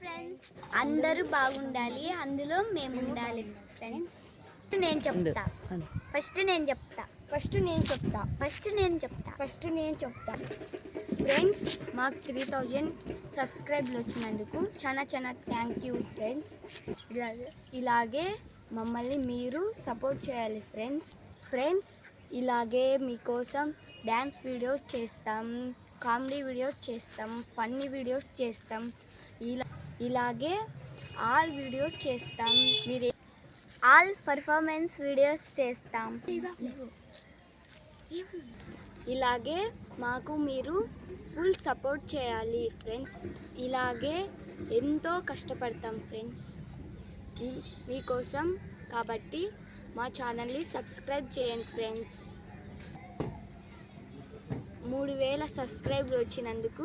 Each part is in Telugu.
ఫ్రెండ్స్ అందరూ బాగుండాలి. అందులో మేము ఉండాలి ఫ్రెండ్స్ నేను చెప్తా. ఫస్ట్ నేను చెప్తా. ఫస్ట్ నేను చెప్తా. ఫస్ట్ నేను చెప్తా. ఫస్ట్ నేను చెప్తా. ఫ్రెండ్స్ మాకు త్రీ థౌజండ్ సబ్స్క్రైబ్లు వచ్చినందుకు చాలా చాలా థ్యాంక్ యూ ఫ్రెండ్స్ ఇలాగే ఇలాగే మమ్మల్ని మీరు సపోర్ట్ చేయాలి ఫ్రెండ్స్ ఫ్రెండ్స్ ఇలాగే మీకోసం డ్యాన్స్ వీడియోస్ చేస్తాం కామెడీ వీడియోస్ చేస్తాం ఫన్నీ వీడియోస్ చేస్తాం. ఇలా ఇలాగే ఆల్ వీడియోస్ చేస్తాం. మీరు ఆల్ పర్ఫార్మెన్స్ వీడియోస్ చేస్తాం. ఇలాగే మాకు మీరు ఫుల్ సపోర్ట్ చేయాలి ఫ్రెండ్స్ ఇలాగే ఎంతో కష్టపడతాం ఫ్రెండ్స్ మీకోసం కాబట్టి మా ఛానల్ని సబ్స్క్రైబ్ చేయండి ఫ్రెండ్స్ మూడు వేల సబ్స్క్రైబ్లు వచ్చినందుకు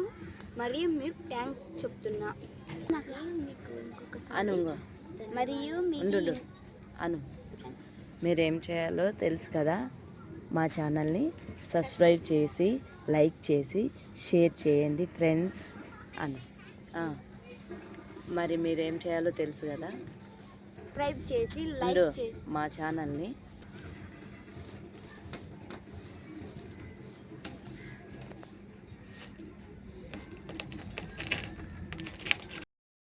మరియు మీకు థ్యాంక్ చెప్తున్నా. మరియు మీకు ఇంకొకసారి అను. మరియు మీకు అను. మీరేం చేయాలో తెలుసు కదా? మా ఛానల్ని సబ్స్క్రైబ్ చేసి లైక్ చేసి షేర్ చేయండి ఫ్రెండ్స్. అను. మరి మీరేం చేయాలో తెలుసు కదా? సబ్స్క్రైబ్ చేసి లైక్ చేసి. మా ఛానల్ని